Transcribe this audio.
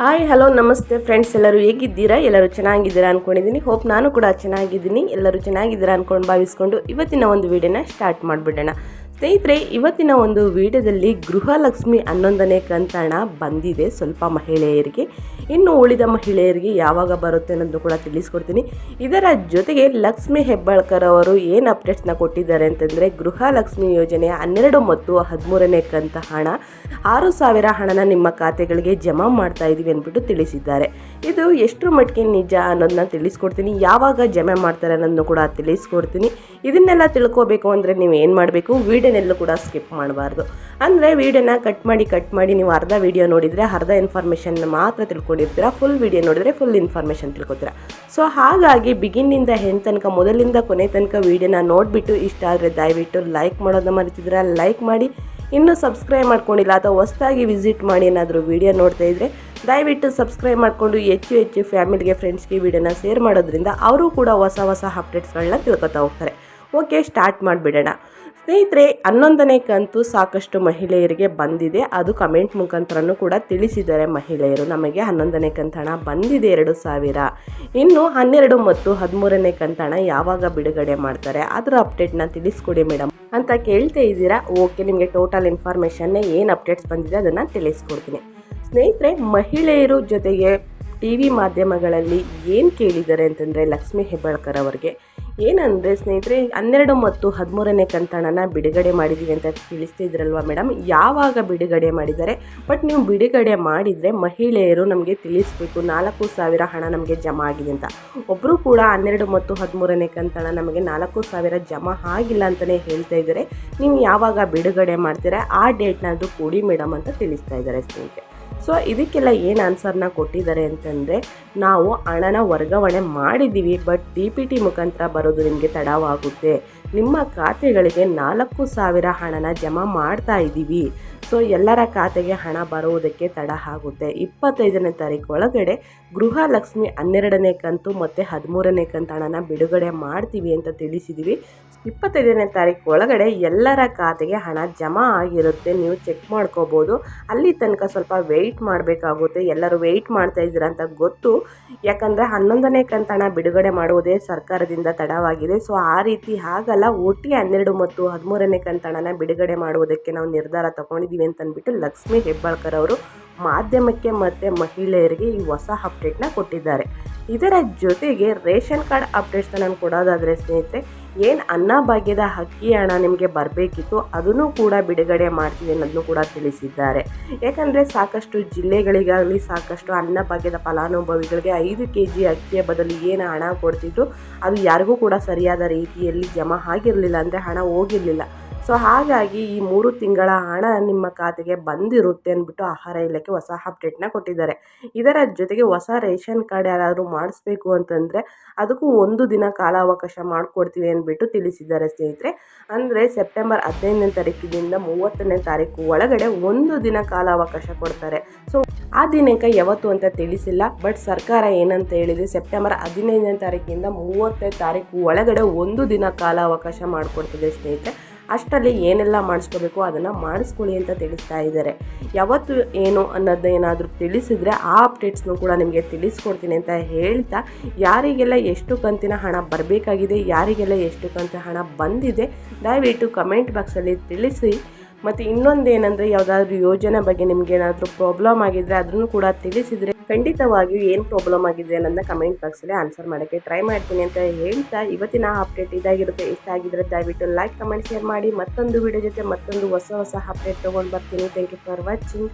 Hi hello ನಮಸ್ತೆ friends ಎಲ್ಲರೂ ಹೇಗಿದ್ದೀರಾ? ಎಲ್ಲರೂ ಚೆನ್ನಾಗಿದ್ದೀರಾ ಅಂದ್ಕೊಂಡಿದ್ದೀನಿ ಹೋಪ್ ನಾನು ಕೂಡ ಚೆನ್ನಾಗಿದ್ದೀನಿ. ಎಲ್ಲರೂ ಚೆನ್ನಾಗಿದ್ದೀರಾ ಅಂದ್ಕೊಂಡು ಭಾವಿಸ್ಕೊಂಡು ಇವತ್ತಿನ ಒಂದು ವಿಡಿಯೋನ ಸ್ಟಾರ್ಟ್ ಮಾಡಿಬಿಡೋಣ. ಸ್ನೇಹಿತರೆ, ಇವತ್ತಿನ ಒಂದು ವಿಡಿಯೋದಲ್ಲಿ ಗೃಹಲಕ್ಷ್ಮಿ ಹನ್ನೊಂದನೇ ಕಂತಾಣ ಬಂದಿದೆ ಸ್ವಲ್ಪ ಮಹಿಳೆಯರಿಗೆ. ಇನ್ನು ಉಳಿದ ಮಹಿಳೆಯರಿಗೆ ಯಾವಾಗ ಬರುತ್ತೆ ಅನ್ನೋದು ಕೂಡ ತಿಳಿಸ್ಕೊಡ್ತೀನಿ. ಇದರ ಜೊತೆಗೆ ಲಕ್ಷ್ಮಿ ಹೆಬ್ಬಾಳ್ಕರ್ ಅವರು ಏನು ಅಪ್ಡೇಟ್ಸ್ನ ಕೊಟ್ಟಿದ್ದಾರೆ ಅಂತಂದರೆ, ಗೃಹಲಕ್ಷ್ಮಿ ಯೋಜನೆ ಹನ್ನೆರಡು ಮತ್ತು ಹದಿಮೂರನೇ ಕಂತ ಹಣ ಆರು ಸಾವಿರ ಹಣನ ನಿಮ್ಮ ಖಾತೆಗಳಿಗೆ ಜಮಾ ಮಾಡ್ತಾ ಇದ್ದೀವಿ ಅಂದ್ಬಿಟ್ಟು ತಿಳಿಸಿದ್ದಾರೆ. ಇದು ಎಷ್ಟರ ಮಟ್ಟಿಗೆ ನಿಜ ಅನ್ನೋದನ್ನ ತಿಳಿಸ್ಕೊಡ್ತೀನಿ. ಯಾವಾಗ ಜಮೆ ಮಾಡ್ತಾರೆ ಅನ್ನೋದನ್ನು ಕೂಡ ತಿಳಿಸ್ಕೊಡ್ತೀನಿ. ಇದನ್ನೆಲ್ಲ ತಿಳ್ಕೊಬೇಕು ಅಂದರೆ ನೀವು ಏನು ಮಾಡಬೇಕು ವೀಡಿಯೋನೆಲ್ಲೂ ಕೂಡ ಸ್ಕಿಪ್ ಮಾಡಬಾರ್ದು. ಅಂದರೆ ವೀಡಿಯೋನ ಕಟ್ ಮಾಡಿ ಕಟ್ ಮಾಡಿ ನೀವು ಅರ್ಧ ವೀಡಿಯೋ ನೋಡಿದರೆ, ಅರ್ಧ ಇನ್ಫಾರ್ಮೇಷನ್ ಮಾತ್ರ ತಿಳ್ಕೊಂಡಿರ್ತೀರ ಫುಲ್ ವೀಡಿಯೋ ನೋಡಿದರೆ ಫುಲ್ ಇನ್ಫಾರ್ಮೇಷನ್ ತಿಳ್ಕೊತೀರಾ. ಸೊ ಹಾಗಾಗಿ ಬಿಗಿನಿಂದ ಹೆಣ್ ತನಕ, ಮೊದಲಿಂದ ಕೊನೆ ತನಕ ವೀಡಿಯೋನ ನೋಡಿಬಿಟ್ಟು ಇಷ್ಟ ಆದರೆ ದಯವಿಟ್ಟು ಲೈಕ್ ಮಾಡೋದನ್ನ ಮರಿತಿದ್ದೀರಾ? ಲೈಕ್ ಮಾಡಿ. ಇನ್ನೂ ಸಬ್ಸ್ಕ್ರೈಬ್ ಮಾಡ್ಕೊಂಡಿಲ್ಲ ಅಥವಾ ಹೊಸದಾಗಿ ವಿಸಿಟ್ ಮಾಡಿ ಏನಾದರೂ ವೀಡಿಯೋ ನೋಡ್ತಾ ಇದ್ದರೆ ದಯವಿಟ್ಟು ಸಬ್ಸ್ಕ್ರೈಬ್ ಮಾಡಿಕೊಂಡು ಹೆಚ್ಚು ಹೆಚ್ಚು ಫ್ಯಾಮಿಲಿಗೆ ಫ್ರೆಂಡ್ಸ್ಗೆ ವಿಡಿಯೋನ ಶೇರ್ ಮಾಡೋದ್ರಿಂದ ಅವರು ಕೂಡ ಹೊಸ ಹೊಸ ಅಪ್ಡೇಟ್ಸ್ಗಳನ್ನ ತಿಳ್ಕೊತಾ ಹೋಗ್ತಾರೆ. ಓಕೆ, ಸ್ಟಾರ್ಟ್ ಮಾಡಿಬಿಡೋಣ. ಸ್ನೇಹಿತರೆ, ಹನ್ನೊಂದನೇ ಕಂತು ಸಾಕಷ್ಟು ಮಹಿಳೆಯರಿಗೆ ಬಂದಿದೆ. ಅದು ಕಮೆಂಟ್ ಮುಖಾಂತರನೂ ಕೂಡ ತಿಳಿಸಿದ್ದಾರೆ ಮಹಿಳೆಯರು. ನಮಗೆ ಹನ್ನೊಂದನೇ ಕಂತಣ ಬಂದಿದೆ, ಎರಡು ಸಾವಿರ. ಇನ್ನು ಹನ್ನೆರಡು ಮತ್ತು ಹದಿಮೂರನೇ ಕಂತಣ ಯಾವಾಗ ಬಿಡುಗಡೆ ಮಾಡ್ತಾರೆ? ಅದರ ಅಪ್ಡೇಟ್ನ ತಿಳಿಸ್ಕೊಡಿ ಮೇಡಮ್. ಅಂತ ಕೇಳ್ತಾ ಇದ್ದೀರಾ? ಓಕೆ, ನಿಮಗೆ ಟೋಟಲ್ ಇನ್ಫಾರ್ಮೇಷನ್ನೇ ಏನು ಅಪ್ಡೇಟ್ಸ್ ಬಂದಿದೆ ಅದನ್ನು ತಿಳಿಸ್ಕೊಡ್ತೀನಿ. ಸ್ನೇಹಿತರೆ, ಮಹಿಳೆಯರು ಜೊತೆಗೆ ಟಿ ವಿ ಮಾಧ್ಯಮಗಳಲ್ಲಿ ಏನು ಕೇಳಿದ್ದಾರೆ ಅಂತಂದರೆ ಲಕ್ಷ್ಮೀ ಹೆಬ್ಬಾಳ್ಕರ್ ಅವರಿಗೆ. ಏನಂದರೆ ಸ್ನೇಹಿತರೆ, ಹನ್ನೆರಡು ಮತ್ತು ಹದಿಮೂರನೇ ಕಂತಣನ ಬಿಡುಗಡೆ ಮಾಡಿದ್ದೀವಿ ಅಂತ ತಿಳಿಸ್ತಿದ್ರಲ್ವಾ ಮೇಡಮ್ ಯಾವಾಗ ಬಿಡುಗಡೆ ಮಾಡಿದ್ದಾರೆ? ಬಟ್ ನೀವು ಬಿಡುಗಡೆ ಮಾಡಿದರೆ ಮಹಿಳೆಯರು ನಮಗೆ ತಿಳಿಸ್ಬೇಕು, ನಾಲ್ಕು ಸಾವಿರ ಹಣ ನಮಗೆ ಜಮಾ ಆಗಿದೆ ಅಂತ. ಒಬ್ಬರು ಕೂಡ ಹನ್ನೆರಡು ಮತ್ತು ಹದಿಮೂರನೇ ಕಂತಣ ನಮಗೆ ನಾಲ್ಕು ಸಾವಿರ ಜಮಾ ಆಗಿಲ್ಲ ಅಂತಲೇ ಹೇಳ್ತಾ ಇದ್ದಾರೆ. ನೀವು ಯಾವಾಗ ಬಿಡುಗಡೆ ಮಾಡ್ತೀರಾ, ಆ ಡೇಟ್ನ ಅದು ಕೊಡಿ ಮೇಡಮ್ ಅಂತ ತಿಳಿಸ್ತಾ ಇದ್ದಾರೆ ಸ್ನೇಹಿತರೆ. ಸೊ ಇದಕ್ಕೆಲ್ಲ ಏನು ಆನ್ಸರ್ನ ಕೊಟ್ಟಿದ್ದಾರೆ ಅಂತಂದರೆ, ನಾವು ಹಣನ ವರ್ಗಾವಣೆ ಮಾಡಿದ್ದೀವಿ ಬಟ್ ಡಿ ಪಿ ಟಿ ಮುಖಾಂತರ ಬರೋದು ನಿಮಗೆ ತಡವಾಗುತ್ತೆ. ನಿಮ್ಮ ಖಾತೆಗಳಿಗೆ ನಾಲ್ಕು ಸಾವಿರ ಹಣನ ಜಮಾ ಮಾಡ್ತಾ ಇದ್ದೀವಿ. ಸೊ, ಎಲ್ಲರ ಖಾತೆಗೆ ಹಣ ಬರುವುದಕ್ಕೆ ತಡ ಆಗುತ್ತೆ. ಇಪ್ಪತ್ತೈದನೇ ತಾರೀಕು ಒಳಗಡೆ ಗೃಹಲಕ್ಷ್ಮಿ ಹನ್ನೆರಡನೇ ಕಂತು ಮತ್ತು ಹದಿಮೂರನೇ ಕಂತು ಹಣನ ಬಿಡುಗಡೆ ಮಾಡ್ತೀವಿ ಅಂತ ತಿಳಿಸಿದ್ದೀವಿ. ಇಪ್ಪತ್ತೈದನೇ ತಾರೀಕು ಒಳಗಡೆ ಎಲ್ಲರ ಖಾತೆಗೆ ಹಣ ಜಮಾ ಆಗಿರುತ್ತೆ. ನೀವು ಚೆಕ್ ಮಾಡ್ಕೋಬೋದು. ಅಲ್ಲಿ ತನಕ ಸ್ವಲ್ಪ ವೆಯ್ಟ್ ಮಾಡಬೇಕಾಗುತ್ತೆ. ಎಲ್ಲರೂ ವೆಯ್ಟ್ ಮಾಡ್ತಾ ಇದ್ದೀರಾ ಅಂತ ಗೊತ್ತು. ಯಾಕಂದರೆ ಹನ್ನೊಂದನೇ ಕಂತು ಹಣ ಬಿಡುಗಡೆ ಮಾಡುವುದೇ ಸರ್ಕಾರದಿಂದ ತಡವಾಗಿದೆ. ಸೊ, ಆ ರೀತಿ ಆಗಲ್ಲ. ಒಟ್ಟಿ ಹನ್ನೆರಡು ಮತ್ತು ಹದಿಮೂರನೇ ಕಂತಣನ ಬಿಡುಗಡೆ ಮಾಡುವುದಕ್ಕೆ ನಾವು ನಿರ್ಧಾರ ತಗೊಂಡಿದ್ದೀವಿ ಅಂತಂದ್ಬಿಟ್ಟು ಲಕ್ಷ್ಮೀ ಹೆಬ್ಬಾಳ್ಕರ್ ಅವರು ಮಾಧ್ಯಮಕ್ಕೆ ಮತ್ತು ಮಹಿಳೆಯರಿಗೆ ಈ ಹೊಸ ಅಪ್ಡೇಟ್ನ ಕೊಟ್ಟಿದ್ದಾರೆ. ಇದರ ಜೊತೆಗೆ ರೇಷನ್ ಕಾರ್ಡ್ ಅಪ್ಡೇಟ್ಸ್ನ ನಾನು ಕೊಡೋದಾದರೆ ಸ್ನೇಹಿತರೆ ಏನು ಅನ್ನಭಾಗ್ಯದ ಅಕ್ಕಿ ಹಣ ನಿಮಗೆ ಬರಬೇಕಿತ್ತು ಅದನ್ನು ಕೂಡ ಬಿಡುಗಡೆ ಮಾಡ್ತೀವಿ ಅನ್ನೋದನ್ನು ಕೂಡ ತಿಳಿಸಿದ್ದಾರೆ. ಯಾಕಂದರೆ ಸಾಕಷ್ಟು ಜಿಲ್ಲೆಗಳಿಗಾಗಲಿ ಸಾಕಷ್ಟು ಅನ್ನಭಾಗ್ಯದ ಫಲಾನುಭವಿಗಳಿಗೆ ಐದು ಕೆ ಜಿ ಅಕ್ಕಿಯ ಬದಲು ಏನು ಹಣ ಕೊಡ್ತಿದ್ರು ಅದು ಯಾರಿಗೂ ಕೂಡ ಸರಿಯಾದ ರೀತಿಯಲ್ಲಿ ಜಮಾ ಆಗಿರಲಿಲ್ಲ ಅಂದರೆ ಹಣ ಹೋಗಿರಲಿಲ್ಲ. ಸೊ ಹಾಗಾಗಿ ಈ ಮೂರು ತಿಂಗಳ ಹಣ ನಿಮ್ಮ ಖಾತೆಗೆ ಬಂದಿರುತ್ತೆ ಅಂದ್ಬಿಟ್ಟು ಆಹಾರ ಇಲಾಖೆ ಹೊಸ ಅಪ್ಡೇಟ್ನ ಕೊಟ್ಟಿದ್ದಾರೆ. ಇದರ ಜೊತೆಗೆ ಹೊಸ ರೇಷನ್ ಕಾರ್ಡ್ ಯಾರಾದರೂ ಮಾಡಿಸ್ಬೇಕು ಅಂತಂದರೆ ಅದಕ್ಕೂ ಒಂದು ದಿನ ಕಾಲಾವಕಾಶ ಮಾಡಿಕೊಡ್ತೀವಿ ಅಂದ್ಬಿಟ್ಟು ತಿಳಿಸಿದ್ದಾರೆ ಸ್ನೇಹಿತರೆ. ಅಂದರೆ ಸೆಪ್ಟೆಂಬರ್ ಹದಿನೈದನೇ ತಾರೀಕಿನಿಂದ ಮೂವತ್ತನೇ ತಾರೀಕು ಒಳಗಡೆ ಒಂದು ದಿನ ಕಾಲಾವಕಾಶ ಕೊಡ್ತಾರೆ. ಸೊ ಆ ದಿನಾಂಕ ಯಾವತ್ತು ಅಂತ ತಿಳಿಸಿಲ್ಲ ಬಟ್ ಸರ್ಕಾರ ಏನಂತ ಹೇಳಿದೆ ಸೆಪ್ಟೆಂಬರ್ ಹದಿನೈದನೇ ತಾರೀಕಿಂದ ಮೂವತ್ತನೇ ತಾರೀಕು ಒಳಗಡೆ ಒಂದು ದಿನ ಕಾಲಾವಕಾಶ ಮಾಡಿಕೊಡ್ತದೆ ಸ್ನೇಹಿತರೆ. ಅಷ್ಟರಲ್ಲಿ ಏನೆಲ್ಲ ಮಾಡಿಸ್ಕೋಬೇಕು ಅದನ್ನು ಮಾಡಿಸ್ಕೊಳ್ಳಿ ಅಂತ ತಿಳಿಸ್ತಾ ಇದ್ದಾರೆ. ಯಾವತ್ತು ಏನು ಅನ್ನೋದು ಏನಾದರೂ ತಿಳಿಸಿದರೆ ಆ ಅಪ್ಡೇಟ್ಸ್ನೂ ಕೂಡ ನಿಮಗೆ ತಿಳಿಸ್ಕೊಡ್ತೀನಿ ಅಂತ ಹೇಳ್ತಾ, ಯಾರಿಗೆಲ್ಲ ಎಷ್ಟು ಕಂತಿನ ಹಣ ಬರಬೇಕಾಗಿದೆ, ಯಾರಿಗೆಲ್ಲ ಎಷ್ಟು ಕಂತಿನ ಹಣ ಬಂದಿದೆ, ದಯವಿಟ್ಟು ಕಮೆಂಟ್ ಬಾಕ್ಸಲ್ಲಿ ತಿಳಿಸಿ. ಮತ್ತು ಇನ್ನೊಂದು ಏನಂದರೆ ಯಾವುದಾದ್ರೂ ಯೋಜನೆ ಬಗ್ಗೆ ನಿಮಗೇನಾದರೂ ಪ್ರಾಬ್ಲಮ್ ಆಗಿದ್ದರೆ ಅದನ್ನು ಕೂಡ ತಿಳಿಸಿದರೆ ಖಂಡಿತವಾಗಿಯೂ ಏನು ಪ್ರಾಬ್ಲಮ್ ಆಗಿದೆ ಅನ್ನೋದನ್ನ ಕಮೆಂಟ್ ಬಾಕ್ಸಲ್ಲಿ ಆನ್ಸರ್ ಮಾಡೋಕ್ಕೆ ಟ್ರೈ ಮಾಡ್ತೀನಿ ಅಂತ ಹೇಳ್ತಾ ಇವತ್ತಿನ ಅಪ್ಡೇಟ್ ಇದಾಗಿರುತ್ತೆ. ಇಷ್ಟ ಆಗಿದ್ರೆ ದಯವಿಟ್ಟು ಲೈಕ್ ಕಮೆಂಟ್ ಶೇರ್ ಮಾಡಿ ಮತ್ತೊಂದು ವಿಡಿಯೋ ಜೊತೆ ಮತ್ತೊಂದು ಹೊಸ ಹೊಸ ಅಪ್ಡೇಟ್ ತೊಗೊಂಡು ಬರ್ತೀನಿ. Thank you for watching